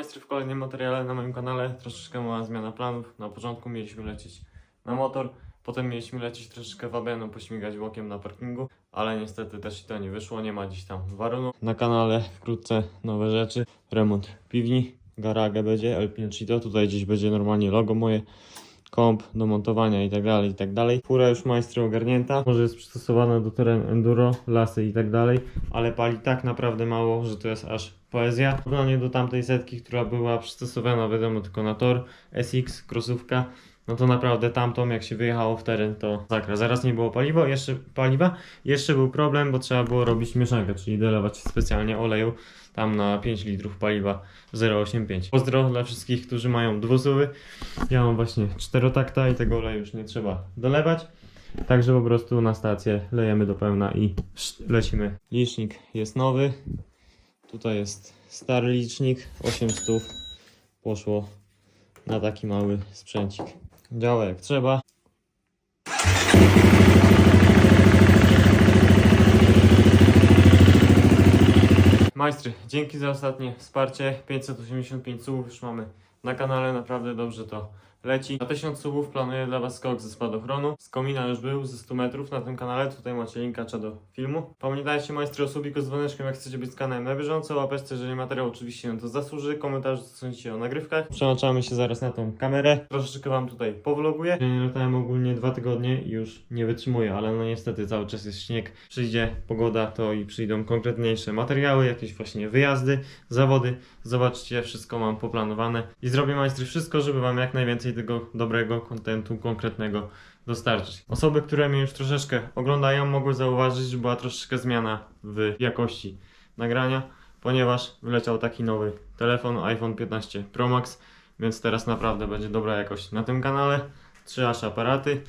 Majstry w kolejnym materiale na moim kanale. Troszeczkę mała zmiana planów. Na początku mieliśmy lecieć na motor, potem mieliśmy lecieć troszeczkę w ABN, no, pośmigać łokiem na parkingu, ale niestety też i to nie wyszło, nie ma dziś tam warunku. Na kanale wkrótce nowe rzeczy, remont piwni, garage będzie, L5 i to, tutaj gdzieś będzie normalnie logo moje komp do montowania i tak dalej, i tak. Fura już majstry ogarnięta, może jest przystosowana do terenu enduro, lasy i tak ale pali tak naprawdę mało, że to jest aż poezja. W porównaniu do tamtej setki, która była przystosowana wiadomo tylko na tor, SX, krosówka, no to naprawdę tamtą jak się wyjechało w teren to zakra. Zaraz nie było paliwa, jeszcze paliwa, jeszcze był problem, bo trzeba było robić mieszankę, czyli dolewać specjalnie oleju tam na 5 litrów paliwa 0,85. Pozdro dla wszystkich, którzy mają dwusuwy. Ja mam właśnie czterotakta i tego oleju już nie trzeba dolewać. Także po prostu na stację lejemy do pełna i lecimy. Licznik jest nowy. Tutaj jest stary licznik, 800 poszło na taki mały sprzęcik. Działa jak trzeba. Majstry, dzięki za ostatnie wsparcie. 585 subów już mamy na kanale, naprawdę dobrze to leci. Na 1000 subów planuję dla Was skok ze spadochronu. Z komina już był, ze 100 metrów na tym kanale. Tutaj macie linkacza do filmu. Pamiętajcie majstry o subiku z dzwoneczkiem, jak chcecie być z kanałem na bieżąco. Łapeczce, jeżeli materiał oczywiście na to zasłuży. Komentarz, co sądzicie o nagrywkach. Przełączamy się zaraz na tą kamerę. Troszeczkę Wam tutaj powloguję. Ja nie latałem ogólnie dwa tygodnie i już nie wytrzymuję, ale no niestety cały czas jest śnieg. Przyjdzie pogoda, to i przyjdą konkretniejsze materiały, jakieś właśnie wyjazdy, zawody. Zobaczcie, wszystko mam poplanowane i zrobię majstry wszystko, żeby Wam jak najwięcej tego dobrego kontentu konkretnego dostarczyć. Osoby, które mnie już troszeczkę oglądają, mogły zauważyć, że była troszeczkę zmiana w jakości nagrania, ponieważ wyleciał taki nowy telefon iPhone 15 Pro Max, więc teraz naprawdę będzie dobra jakość na tym kanale. Trzy aż aparaty,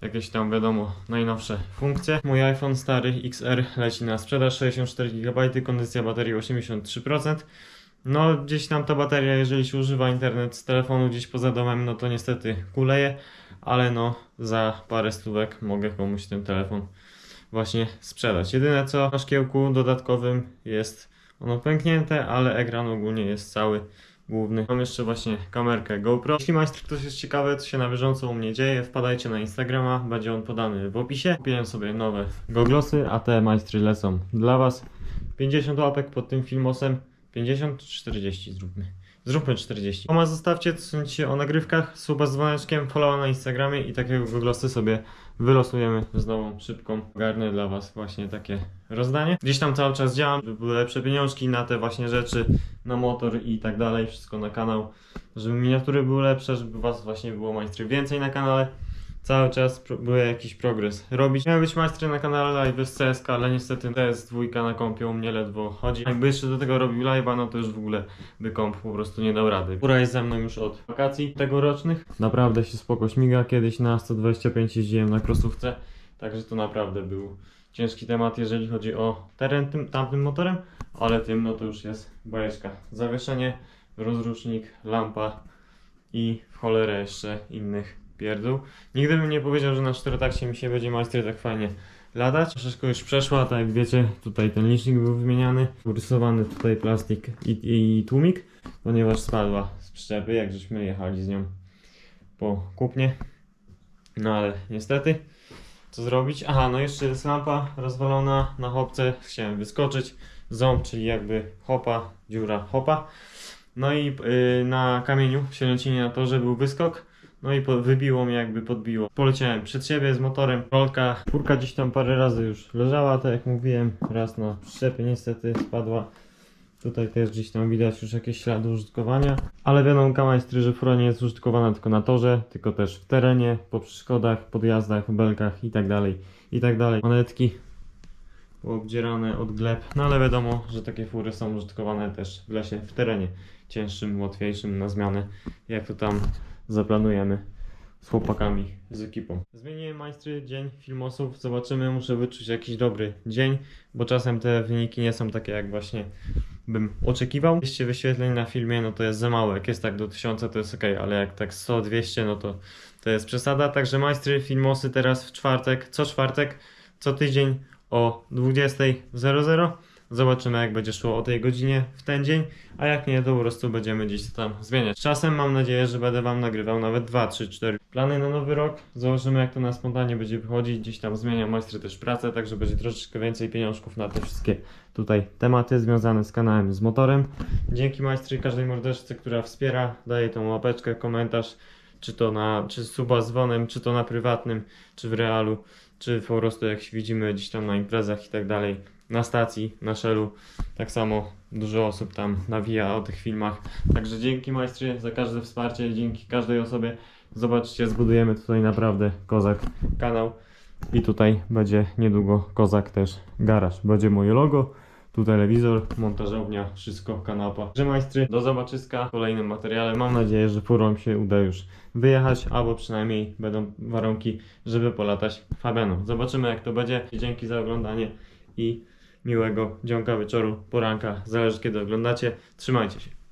jakieś tam wiadomo najnowsze funkcje. Mój iPhone stary XR leci na sprzedaż 64 GB, kondycja baterii 83%. No, gdzieś tam ta bateria, jeżeli się używa internet z telefonu gdzieś poza domem, no to niestety kuleje, ale no, za parę stówek mogę komuś ten telefon właśnie sprzedać. Jedyne co na szkiełku dodatkowym jest ono pęknięte, ale ekran ogólnie jest cały główny. Mam jeszcze właśnie kamerkę GoPro. Jeśli majstr ktoś jest ciekawy, co się na bieżąco u mnie dzieje, wpadajcie na Instagrama, będzie on podany w opisie. Kupiłem sobie nowe goglosy, a te majstry lecą dla Was. 50 łapek pod tym filmosem. 50 czy 40 zróbmy. Zróbmy 40. Koma zostawcie, co sądzicie o nagrywkach, suba z dzwoneczkiem, followa na Instagramie i takiego goglosy sobie wylosujemy z nową szybką. Garnę dla Was właśnie takie rozdanie. Gdzieś tam cały czas działam, żeby były lepsze pieniążki na te właśnie rzeczy, na motor i tak dalej, wszystko na kanał, żeby miniatury były lepsze, żeby Was właśnie było majstry więcej na kanale. Cały czas był jakiś progres robić. Miały być majstry na kanale live z CSK, ale niestety PS2 na kompie u mnie ledwo chodzi. Jakby jeszcze do tego robił live'a, no to już w ogóle by komp po prostu nie dał rady. Góra jest ze mną już od wakacji tegorocznych. Naprawdę się spoko śmiga. Kiedyś na 125 jeździłem na krosówce, także to naprawdę był ciężki temat, jeżeli chodzi o teren tym, tamtym motorem, ale tym no to już jest bajeczka. Zawieszenie, rozrusznik, lampa i w cholerę jeszcze innych pierdół. Nigdy bym nie powiedział, że na czterotakcie mi się będzie majstry tak fajnie latać. Troszeczkę już przeszła, tak jak wiecie, tutaj ten licznik był wymieniany. Urysowany tutaj plastik i, i tłumik, ponieważ spadła z przyczepy, jak żeśmy jechali z nią po kupnie. No ale niestety, co zrobić? Aha, no jeszcze jest lampa rozwalona na hopce, chciałem wyskoczyć. Ząb, czyli jakby hopa, dziura hopa. No i yy, na kamieniu w Sierocinie na torze był wyskok. No i po, wybiło mnie jakby podbiło. Poleciałem przed siebie z motorem. Rolka, furka gdzieś tam parę razy już leżała, tak jak mówiłem. Raz na przyczepie niestety spadła. Tutaj też gdzieś tam widać już jakieś ślady użytkowania. Ale wiadomo, majstry, że fura nie jest użytkowana tylko na torze, tylko też w terenie, po przeszkodach, podjazdach, belkach i tak dalej, i tak dalej. Monetki obdzierane od gleb, no ale wiadomo, że takie fury są użytkowane też w lesie, w terenie cięższym, łatwiejszym na zmianę, jak to tam zaplanujemy z chłopakami, z ekipą. Zmieniłem majstry dzień filmosów, zobaczymy, muszę wyczuć jakiś dobry dzień, bo czasem te wyniki nie są takie jak właśnie bym oczekiwał. 200 wyświetleń na filmie, no to jest za mało, jak jest tak do 1000 to jest ok, ale jak tak 100-200 no to to jest przesada, także majstry filmosy teraz w czwartek, co czwartek, co tydzień o 20.00 Zobaczymy jak będzie szło o tej godzinie w ten dzień, a jak nie, to po prostu będziemy gdzieś tam zmieniać. Czasem mam nadzieję, że będę Wam nagrywał nawet 2, 3, 4 plany na nowy rok. Zobaczymy jak to na spontanie będzie wychodzić. Gdzieś tam zmienia majstry też pracę, także będzie troszeczkę więcej pieniążków na te wszystkie tutaj tematy związane z kanałem, z motorem. Dzięki majstry każdej mordeczce, która wspiera, daje tą łapeczkę, komentarz, czy to na, czy suba z dzwonem, czy to na prywatnym, czy w realu, czy po prostu jak się widzimy gdzieś tam na imprezach i tak dalej, na stacji, na szellu. Tak samo dużo osób tam nawija o tych filmach. Także dzięki majstry za każde wsparcie, dzięki każdej osobie. Zobaczcie, zbudujemy tutaj naprawdę kozak kanał. I tutaj będzie niedługo kozak też garaż. Będzie moje logo, tu telewizor, montażownia, wszystko, kanapa. Że majstry, do zobaczyska w kolejnym materiale. Mam nadzieję, że furą się uda już wyjechać, albo przynajmniej będą warunki, żeby polatać Fabianą. Zobaczymy jak to będzie. Dzięki za oglądanie i miłego dzionka wieczoru, poranka, zależy kiedy oglądacie. Trzymajcie się.